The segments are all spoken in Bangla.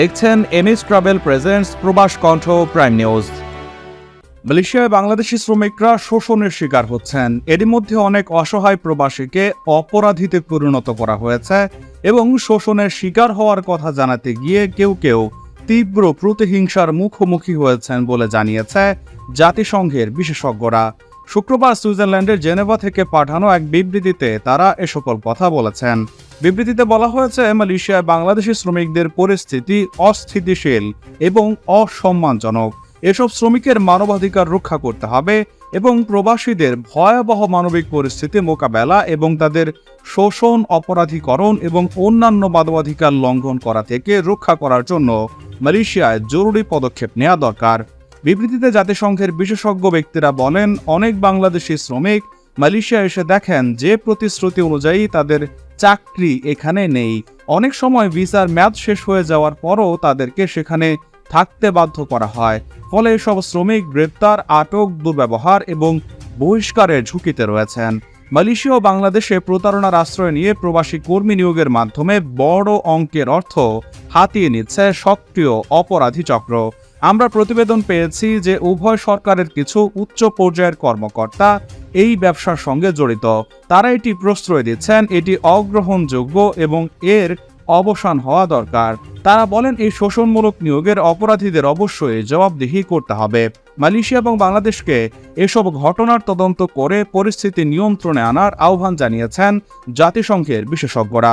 দেখছেন এমএস ট্রাভেল প্রেজেন্টস প্রবাস কণ্ঠ প্রাইম নিউজ। মালয়েশিয়ায় বাংলাদেশি শ্রমিকরা শোষণের শিকার হচ্ছেন। এরই মধ্যে অনেক অসহায় প্রবাসীকে অপরাধীতে পরিণত করা হয়েছে এবং শোষণের শিকার হওয়ার কথা জানাতে গিয়ে কেউ কেউ তীব্র প্রতিহিংসার মুখোমুখি হয়েছেন বলে জানিয়েছে জাতিসংঘের বিশেষজ্ঞরা। শুক্রবার সুইজারল্যান্ডের জেনেভা থেকে পাঠানো এক বিবৃতিতে তারা এ সকল কথা বলেছেন। বিবৃতিতে বলা হয়েছে, মালয়েশিয়ায় বাংলাদেশি শ্রমিকদের পরিস্থিতি অস্থিতিশীল এবং অসম্মানজনক। এসব শ্রমিকের মানবাধিকার রক্ষা করতে হবে এবং প্রবাসীদের ভয়াবহ মানবিক পরিস্থিতি মোকাবেলা এবং তাদের শোষণ, অপরাধীকরণ এবং অন্যান্য মানবাধিকার লঙ্ঘন করা থেকে রক্ষা করার জন্য মালয়েশিয়ায় জরুরি পদক্ষেপ নেওয়া দরকার। বিবৃতিতে জাতিসংঘের বিশেষজ্ঞ ব্যক্তিরা বলেন, অনেক বাংলাদেশি শ্রমিক মালয়েশিয়া এসে দেখেন যে প্রতিশ্রুতি অনুযায়ী তাদের চাকরি এখানে নেই। অনেক সময় ভিসার ম্যাদ শেষ হয়ে যাওয়ার পরও তাদেরকে সেখানে থাকতে বাধ্য করা হয়। ফলে এসব শ্রমিক গ্রেপ্তার, আটক, দুর্ব্যবহার এবং বহিষ্কারের ঝুঁকিতে রয়েছেন। মালয়েশিয়া ও বাংলাদেশে প্রতারণার আশ্রয় নিয়ে প্রবাসী কর্মী নিয়োগের মাধ্যমে বড় অঙ্কের অর্থ হাতিয়ে নিচ্ছে সক্রিয় অপরাধী চক্র। আমরা প্রতিবেদন পেয়েছি যে উভয় সরকারের কিছু উচ্চ পর্যায়ের কর্মকর্তা এই ব্যবসার সঙ্গে জড়িত। তারা এটি প্রশ্রয় দিচ্ছেন, এটি অগ্রহণযোগ্য এবং এর অবসান হওয়া দরকার। তারা বলেন, এই শোষণমূলক নিয়োগের অপরাধীদের অবশ্যই জবাবদিহি করতে হবে। মালয়েশিয়া এবং বাংলাদেশকে এসব ঘটনার তদন্ত করে পরিস্থিতি নিয়ন্ত্রণে আনার আহ্বান জানিয়েছেন জাতিসংঘের বিশেষজ্ঞরা।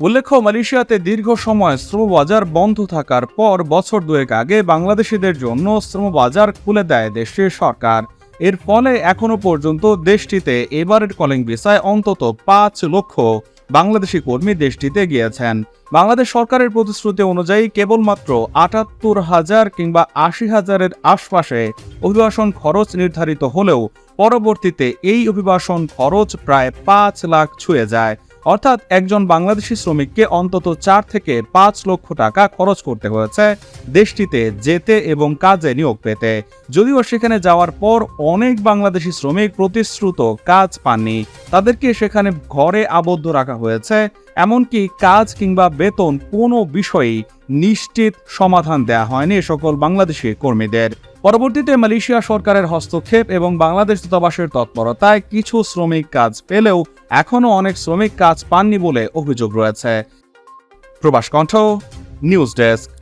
উল্লেখ্য, মালয়েশিয়াতে দীর্ঘ সময় শ্রমবাজার বন্ধ থাকার পর বছর দুয়েক আগে বাংলাদেশিদের জন্য শ্রমবাজার খুলে দেয় দেশের সরকার। এর ফলে এখনও পর্যন্ত দেশটিতে এবারের কলিং ভিসায় অন্তত পাঁচ লক্ষ বাংলাদেশি কর্মী দেশটিতে গিয়েছেন। বাংলাদেশ সরকারের প্রতিশ্রুতি অনুযায়ী কেবলমাত্র আটাত্তর হাজার কিংবা আশি হাজারের আশপাশে অভিবাসন খরচ নির্ধারিত হলেও পরবর্তীতে এই অভিবাসন খরচ প্রায় পাঁচ লাখ ছুঁয়ে যায়। অর্থাৎ একজন বাংলাদেশি শ্রমিককে অন্তত চার থেকে পাঁচ লক্ষ টাকা খরচ করতে হয়েছে দেশটিতে যেতে এবং কাজে নিয়োগ পেতে। যদিও সেখানে যাওয়ার পর অনেক বাংলাদেশি শ্রমিক প্রতিশ্রুত কাজ পাননি। তাদেরকে সেখানে ঘরে আবদ্ধ রাখা হয়েছে, এমনকি কাজ কিংবা বেতন কোনো বিষয়েই নিশ্চিত সমাধান দেয়া হয়নি সকল বাংলাদেশি কর্মীদের। পরবর্তীতে মালয়েশিয়া সরকারের হস্তক্ষেপ এবং বাংলাদেশ দূতাবাসের তৎপরতায় কিছু শ্রমিক কাজ পেলেও এখনও অনেক শ্রমিক কাজ পাননি বলে অভিযোগ রয়েছে। প্রবাস কণ্ঠ, নিউজ ডেস্ক।